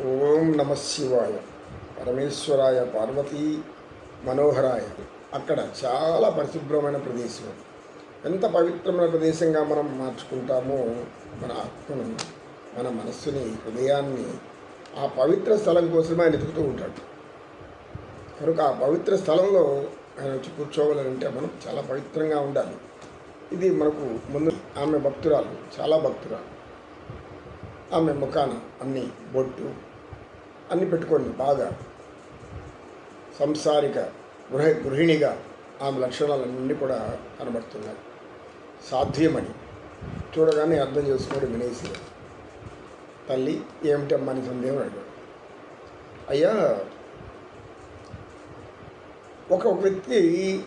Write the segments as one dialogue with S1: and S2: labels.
S1: ఓం నమ శివాయ. పరమేశ్వరాయ పార్వతీ మనోహరాయ. అక్కడ చాలా పరిశుభ్రమైన ప్రదేశం. ఎంత పవిత్రమైన ప్రదేశంగా మనం మార్చుకుంటామో మన ఆత్మను మన మనస్సుని హృదయాన్ని ఆ పవిత్ర స్థలం కోసమే ఆయన ఎదుగుతూ ఉంటాడు. కనుక ఆ పవిత్ర స్థలంలో ఆయన వచ్చి కూర్చోవాలంటే మనం చాలా పవిత్రంగా ఉండాలి. ఇది మనకు ముందు ఆమె భక్తురాలు చాలా భక్తురాలు. ఆమె ముఖాన అన్ని బొట్టు అన్ని పెట్టుకోండి బాగా సంసారిక గృహ గృహిణిగా ఆమె లక్షణాలన్నీ కూడా కనబడుతున్నాయి. సాధ్యమని చూడగానే అర్థం చేసుకోవడం వినేసి తల్లి ఏమిటమ్మా అని సందేహం? అడిగాడు. అయ్యా ఒక వ్యక్తి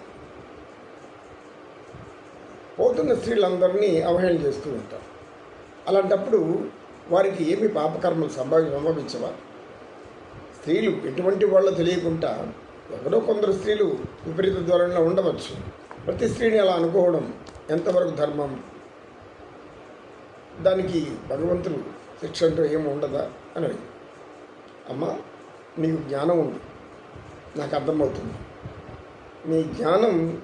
S1: పోతున్న స్త్రీలందరినీ అవహేళన చేస్తూ ఉంటారు. అలాంటప్పుడు వారికి ఏమి పాపకర్మలు సంభవి సంభవించవా? స్త్రీలు ఎటువంటి వాళ్ళో తెలియకుండా ఎవరో కొందరు స్త్రీలు విపరీత ధోరణిలో ఉండవచ్చు. ప్రతి స్త్రీని అలా అనుకోవడం ఎంతవరకు ధర్మం? దానికి భగవంతుడు శిక్ష అంటూ ఏమి ఉండదా? అని అడిగి అమ్మ నీకు జ్ఞానం ఉంది. నాకు అర్థమవుతుంది. నీ జ్ఞానం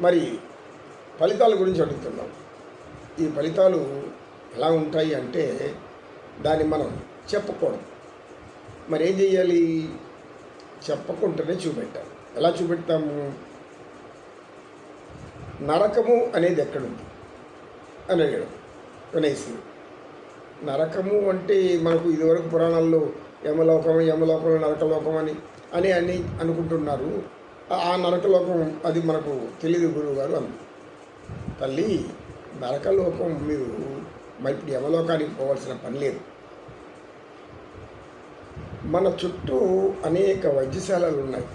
S1: మరి ఫలితాల గురించి అడుగుతున్నాం. ఈ ఫలితాలు ఎలా ఉంటాయి అంటే దాన్ని మనం చెప్పకూడదు. మరి ఏం చేయాలి చెప్పకుండానే చూపెట్టాలి. ఎలా చూపెడతాము? నరకము అనేది ఎక్కడుంది? అని అడిగాడు వినేసి నరకము అంటే మనకు ఇదివరకు పురాణాల్లో యమలోకం యమలోకం నరకలోకం అని అని అని అనుకుంటున్నారు. ఆ- ఆ నరకలోకం అది మనకు తెలియదు గురువు గారు అంది. తల్లి నరకలోకం మీరు మరి ఇప్పుడు యమలోకానికి పోవాల్సిన పని లేదు. మన చుట్టూ అనేక వైద్యశాలలు ఉన్నాయి.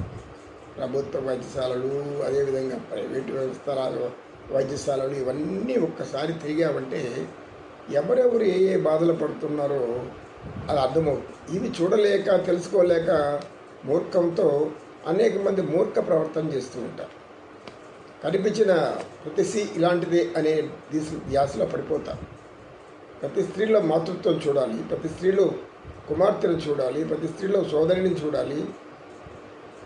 S1: ప్రభుత్వ వైద్యశాలలు అదేవిధంగా ప్రైవేటు వ్యవస్థల వైద్యశాలలు ఇవన్నీ ఒక్కసారి తిరిగామంటే ఎవరెవరు ఏ ఏ బాధలు పడుతున్నారో అది అర్థమవుతుంది. ఇవి చూడలేక తెలుసుకోలేక మూర్ఖంతో అనేక మంది మూర్ఖ ప్రవర్తన చేస్తూ ఉంటారు. కనిపించిన ప్రతిసి ఇలాంటిదే అనే దిశ ధ్యాసలో పడిపోతారు. ప్రతి స్త్రీలో మాతృత్వం చూడాలి ప్రతి స్త్రీలో కుమార్తెను చూడాలి ప్రతి స్త్రీలో సోదరిని చూడాలి.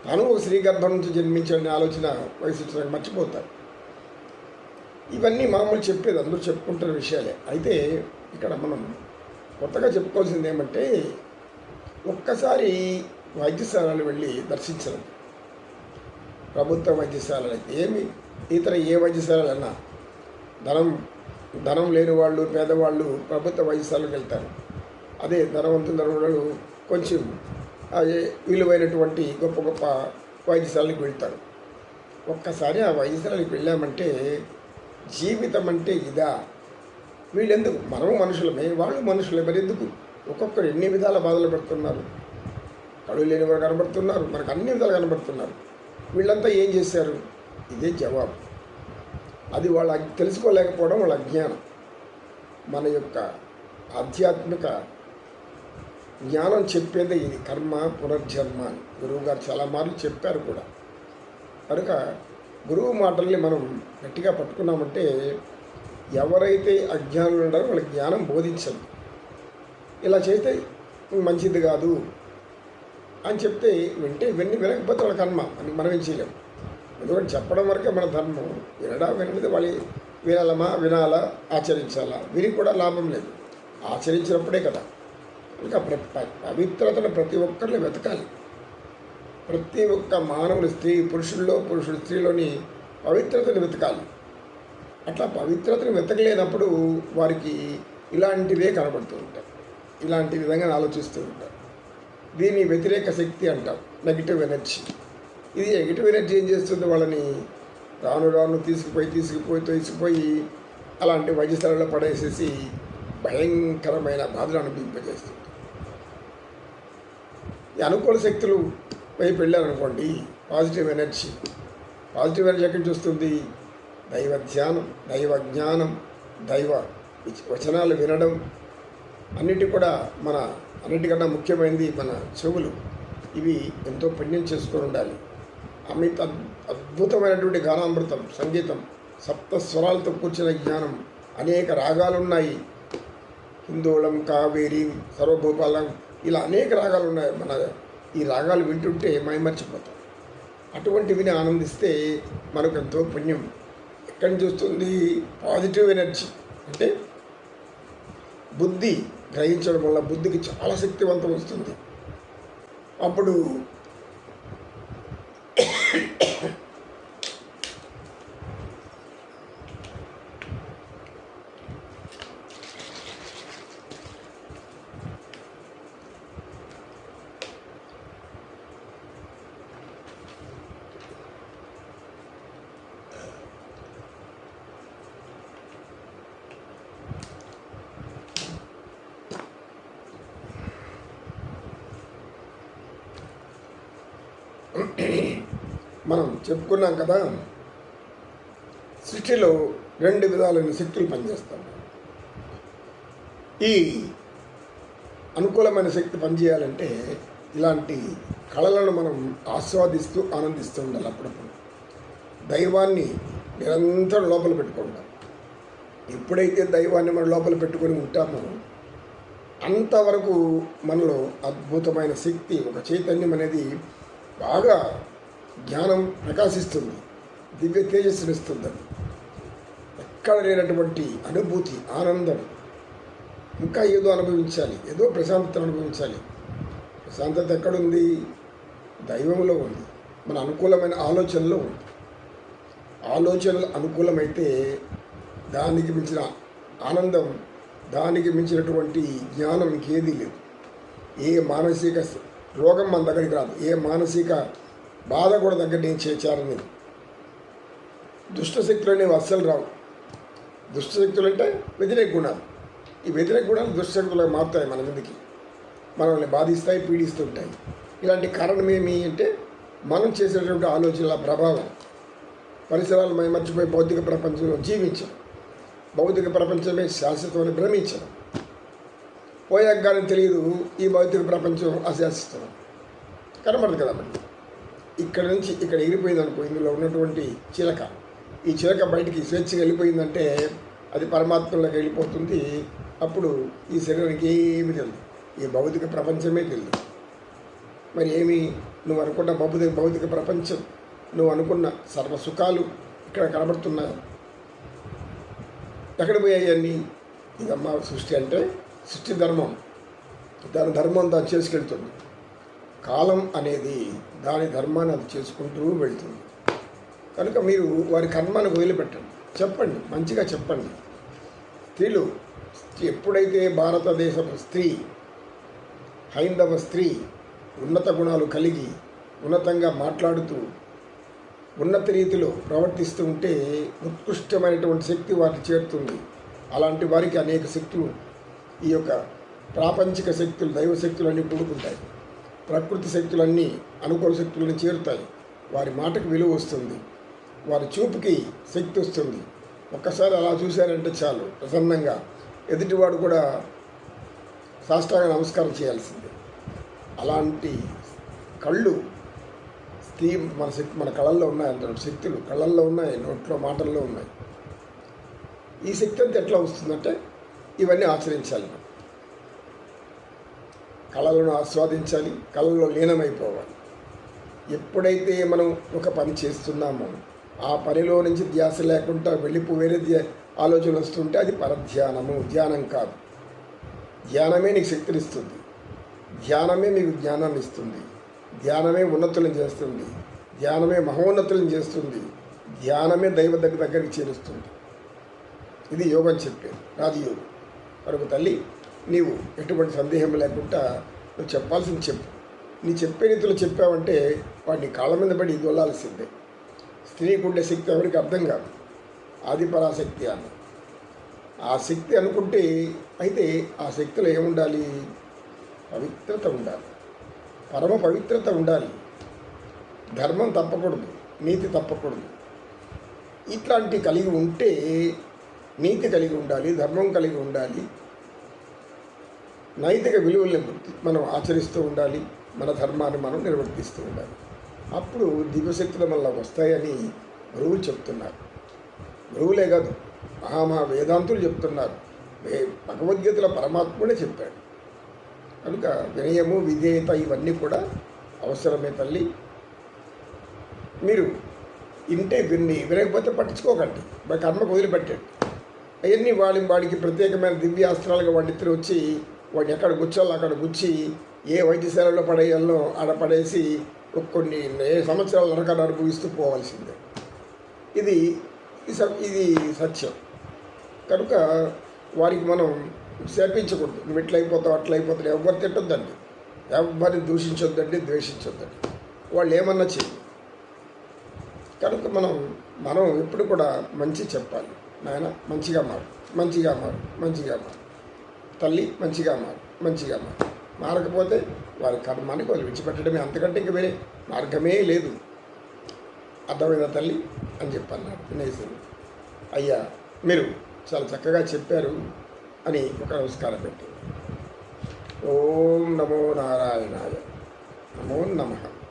S1: తను ఒక స్త్రీ గర్భం నుంచి జన్మించాలనే ఆలోచన వయసు వచ్చినాక మర్చిపోతారు. ఇవన్నీ మామూలు చెప్పేది అందరూ చెప్పుకుంటున్న విషయాలే. అయితే ఇక్కడ మనం కొత్తగా చెప్పుకోవాల్సింది ఏమంటే ఒక్కసారి వైద్యశాలలు వెళ్ళి దర్శించడం. ప్రభుత్వ వైద్యశాలలు అయితే ఏమి ఇతర ఏ వైద్యశాలలన్నా ధనం ధనం లేని వాళ్ళు పేదవాళ్ళు ప్రభుత్వ వైద్యశాలకు వెళ్తారు. అదే ధనవంతుల వాళ్ళు కొంచెం అదే విలువైనటువంటి గొప్ప గొప్ప వైద్యశాలకు వెళ్తారు. ఒక్కసారి ఆ వైద్యశాలకు వెళ్ళామంటే జీవితం అంటే ఇదా? వీళ్ళెందుకు? మనం మనుషులమే వాళ్ళు మనుషులే మరి ఎందుకు? ఒక్కొక్కరు ఎన్ని విధాల బాధలు పెడుతున్నారు? కళ్ళు లేని వారు కనబడుతున్నారు మనకు అన్ని విధాలు కనబడుతున్నారు. వీళ్ళంతా ఏం చేశారు? ఇదే జవాబు. అది వాళ్ళ తెలుసుకోలేకపోవడం వాళ్ళ అజ్ఞానం మన యొక్క ఆధ్యాత్మిక జ్ఞానం చెప్పేదే ఇది కర్మ పునర్జన్మ అని. గురువుగారు చాలా మార్లు చెప్పారు కూడా. కనుక గురువు మాటల్ని మనం గట్టిగా పట్టుకున్నామంటే ఎవరైతే అజ్ఞానులు ఉన్నారో వాళ్ళకి జ్ఞానం బోధించదు. ఇలా చేస్తే మంచిది కాదు అని చెప్తే వింటే ఇవన్నీ వినకపోతే వాళ్ళ కర్మ అని మనం ఏం చేయలేం. ఎందుకంటే చెప్పడం వరకే మన ధర్మం. వినడం వినది వాళ్ళు వినాలమా వినాలా ఆచరించాలా? విని కూడా లాభం లేదు. ఆచరించినప్పుడే కదా. ఇంకా ప్ర పవిత్రతను ప్రతి ఒక్కరిని వెతకాలి. ప్రతి ఒక్క మానవుని స్త్రీ పురుషుల్లో పురుషుడు స్త్రీలోని పవిత్రతను వెతకాలి. అట్లా పవిత్రతను వెతకలేనప్పుడు వారికి ఇలాంటివే కనబడుతూ ఉంటాయి. ఇలాంటి విధంగా ఆలోచిస్తూ ఉంటారు దీన్ని వ్యతిరేక శక్తి అంటాం. నెగిటివ్ ఎనర్జీ ఇది నెగిటివ్ ఎనర్జీ ఏం చేస్తుంది వాళ్ళని రాను రాను తీసుకుపోయి తీసుకుపోయి తీసుకుపోయి అలాంటి వైద్యశాలలో పడేసేసి భయంకరమైన బాధలు అనుభవింపజేస్తుంది. ఈ అనుకూల శక్తులు వైపు వెళ్ళారనుకోండి పాజిటివ్ ఎనర్జీ పాజిటివ్ ఎనర్జీ ఎక్కడి చూస్తుంది దైవ ధ్యానం దైవ జ్ఞానం దైవ వచనాలు వినడం. అన్నిటి కూడా మన అన్నిటికన్నా ముఖ్యమైనది మన చెవులు. ఇవి ఎంతో పుణ్యం చేసుకొని ఉండాలి. అమిత అద్భుతమైనటువంటి గానామృతం సంగీతం సప్త స్వరాలతో కూర్చిన జ్ఞానం అనేక రాగాలు ఉన్నాయి హిందోళం కావేరి సర్వభూపాలం ఇలా అనేక రాగాలు ఉన్నాయి మన ఈ రాగాలు వింటుంటే మైమర్చిపోతాం అటువంటి విని ఆనందిస్తే మనకు ఎంతో పుణ్యం. ఎక్కడి చూస్తుంది పాజిటివ్ ఎనర్జీ. అంటే బుద్ధి గ్రహించడం వల్ల బుద్ధికి చాలా శక్తివంతం వస్తుంది. అప్పుడు మనం చెప్పుకున్నాం కదా సృష్టిలో రెండు విధాలైన శక్తులు పనిచేస్తాం. ఈ అనుకూలమైన శక్తి పనిచేయాలంటే ఇలాంటి కళలను మనం ఆస్వాదిస్తూ ఆనందిస్తూ ఉండాలి అప్పుడప్పుడు. దైవాన్ని నిరంతరం లోపల పెట్టుకుంటాం. ఎప్పుడైతే దైవాన్ని మనం లోపల పెట్టుకొని ఉంటామో అంతవరకు మనలో అద్భుతమైన శక్తి ఒక చైతన్యం అనేది బాగా జ్ఞానం ప్రకాశిస్తుంది దివ్య తేజస్సునిస్తుంది ఎక్కడ లేనటువంటి అనుభూతి ఆనందం ఇంకా ఏదో అనుభవించాలి ఏదో ప్రశాంతత అనుభవించాలి. ప్రశాంతత ఎక్కడుంది? దైవంలో ఉంది. మన అనుకూలమైన ఆలోచనలో ఉంది. ఆలోచనలు అనుకూలమైతే దానికి మించిన ఆనందం దానికి మించినటువంటి జ్ఞానం ఇంకేదీ లేదు. ఏ మానసిక రోగం మన దగ్గరికి రాదు. ఏ మానసిక బాధ కూడా దగ్గర నేను చేచారని దుష్టశక్తులు అనేవి అస్సలు రావు. దుష్టశక్తులు అంటే వ్యతిరేక గుణాలు. ఈ వ్యతిరేక గుణాలు దుష్టశక్తులకు మారుతాయి మన మీదకి. మనల్ని బాధిస్తాయి పీడిస్తుంటాయి. ఇలాంటి కారణం ఏమి అంటే మనం చేసేటువంటి ఆలోచనల ప్రభావం. పరిసరాలు మర్చిపోయి భౌతిక ప్రపంచంలో జీవించడం. భౌతిక ప్రపంచమే శాశ్వతమని భ్రమించడం. పోయాక కానీ తెలియదు ఈ భౌతిక ప్రపంచం అశాశ్వతం. కనబడదు కదా మనకి ఇక్కడ నుంచి ఇక్కడ ఎగిరిపోయింది అనుకో ఇందులో ఉన్నటువంటి చిలక. ఈ చిలక బయటికి స్వేచ్ఛగా వెళ్ళిపోయిందంటే అది పరమాత్మలోకి వెళ్ళిపోతుంది. అప్పుడు ఈ శరీరానికి ఏమి తెలియదు. ఈ భౌతిక ప్రపంచమే తెలియదు. మరి ఏమి? నువ్వు అనుకున్న భౌతిక భౌతిక ప్రపంచం. నువ్వు అనుకున్న సర్వ సుఖాలు ఇక్కడ కనబడుతున్నాయి. ఎక్కడ పోయాయి అన్నీ? ఇదమ్మా సృష్టి అంటే సృష్టి ధర్మం. దాని ధర్మం దాన్ని చేసుకెళ్తుంది. కాలం అనేది దాని ధర్మాన్ని అది చేసుకుంటూ వెళ్తుంది. కనుక మీరు వారి కర్మాన్ని వదిలిపెట్టండి. చెప్పండి మంచిగా చెప్పండి. స్త్రీలు ఎప్పుడైతే భారతదేశపు స్త్రీ హైందవ స్త్రీ ఉన్నత గుణాలు కలిగి ఉన్నతంగా మాట్లాడుతూ ఉన్నత రీతిలో ప్రవర్తిస్తూ ఉంటే ఉత్కృష్టమైనటువంటి శక్తి వారికి చేరుతుంది. అలాంటి వారికి అనేక శక్తులు ఈ యొక్క ప్రాపంచిక శక్తులు దైవ శక్తులన్నీ కూడుకుంటాయి ప్రకృతి శక్తులన్నీ అనుకూల శక్తులను చేరుతాయి. వారి మాటకు విలువ వస్తుంది. వారి చూపుకి శక్తి వస్తుంది. ఒక్కసారి అలా చూశారంటే చాలు ప్రసన్నంగా. ఎదుటివాడు కూడా సాష్టాంగ నమస్కారం చేయాల్సిందే. అలాంటి కళ్ళు స్త్రీ మన శక్తి మన కళల్లో ఉన్నాయి అంత శక్తులు కళల్లో ఉన్నాయి నోట్లో మాటల్లో ఉన్నాయి. ఈ శక్తి అంతా ఎట్లా వస్తుందంటే ఇవన్నీ ఆచరించాలి మనం. కళలను ఆస్వాదించాలి కళల్లో లీనమైపోవాలి. ఎప్పుడైతే మనం ఒక పని చేస్తున్నామో ఆ పనిలో నుంచి ధ్యాస లేకుండా వెళ్ళిపో వేరే ధ్యా- ఆలోచన వస్తుంటే అది పరధ్యానము ధ్యానం కాదు. ధ్యానమే నీకు శక్తినిస్తుంది. ధ్యానమే నీకు జ్ఞానాన్ని ఇస్తుంది. ధ్యానమే ఉన్నతులను చేస్తుంది. ధ్యానమే మహోన్నతులను చేస్తుంది. ధ్యానమే దైవ దగ్గర దగ్గరికి చేరుస్తుంది. ఇది యోగం చెప్పేది. రాజయోగం. మరొక తల్లి నీవు ఎటువంటి సందేహం లేకుండా నువ్వు చెప్పాల్సింది చెప్పు. నీ చెప్పే రీతిలో చెప్పావంటే వాడిని కాళ్ళ మీద పడి దొల్లాల్సిందే స్త్రీకి ఉండే శక్తి ఎవరికి అర్థం కాదు. ఆది పరాశక్తి అని. ఆ శక్తి అనుకుంటే అయితే ఆ శక్తిలో ఏముండాలి? పవిత్రత ఉండాలి. పరమ పవిత్రత ఉండాలి. ధర్మం తప్పకూడదు. నీతి తప్పకూడదు. ఇట్లాంటి కలిగి ఉంటే నీతి కలిగి ఉండాలి ధర్మం కలిగి ఉండాలి నైతిక విలువల్ని మనం ఆచరిస్తూ ఉండాలి మన ధర్మాన్ని మనం నిర్వర్తిస్తూ ఉండాలి. అప్పుడు దివ్యశక్తుల వల్ల వస్తాయని గురువులు చెప్తున్నారు. గురువులే కాదు మహామహా వేదాంతులు చెప్తున్నారు. భగవద్గీతల భగవద్గీతలో పరమాత్ముడే చెప్పాడు. కనుక వినయము విధేయత ఇవన్నీ కూడా అవసరమే తల్లి. మీరు ఇంటే విన్ని వినకపోతే పట్టించుకోకండి. మా కర్మకు వదిలిపెట్టండి. అవన్నీ వాడి వాడికి ప్రత్యేకమైన దివ్యాస్త్రాలుగా వాడిద్దరు వచ్చి వాడిని ఎక్కడ గుచ్చాలో అక్కడ గుచ్చి ఏ వైద్యశాలలో పడేయాలో ఆడ పడేసి కొన్ని ఏ సంవత్సరాల నరకాలు అనుభవిస్తూ పోవాల్సిందే. ఇది స- ఇది సత్యం. కనుక వారికి మనం శాపించకూడదు. నువ్వు ఇట్లా అయిపోతావు అట్లా అయిపోతావు ఎవరు తిట్టొద్దండి. ఎవరిని దూషించొద్దండి ద్వేషించొద్దండి. వాళ్ళు ఏమన్నా చెయ్యి కనుక మనం మనం ఎప్పుడు కూడా మంచి చెప్పాలి. నాయన మంచిగా మారు. మంచిగా మారు. మంచిగా మారు. తల్లి మంచిగా మారు మంచిగా మారు. మారకపోతే వారి కర్మానికి వాళ్ళు విడిచిపెట్టడమే. అంతకంటే ఇంక వేరే మార్గమే లేదు. అర్థమైన తల్లి? అని చెప్పన్నాడు వినయసేను అయ్యా మీరు చాలా చక్కగా చెప్పారు అని ఒక నమస్కారం పెట్టి ఓం నమో నారాయణాయ. నమో నమః.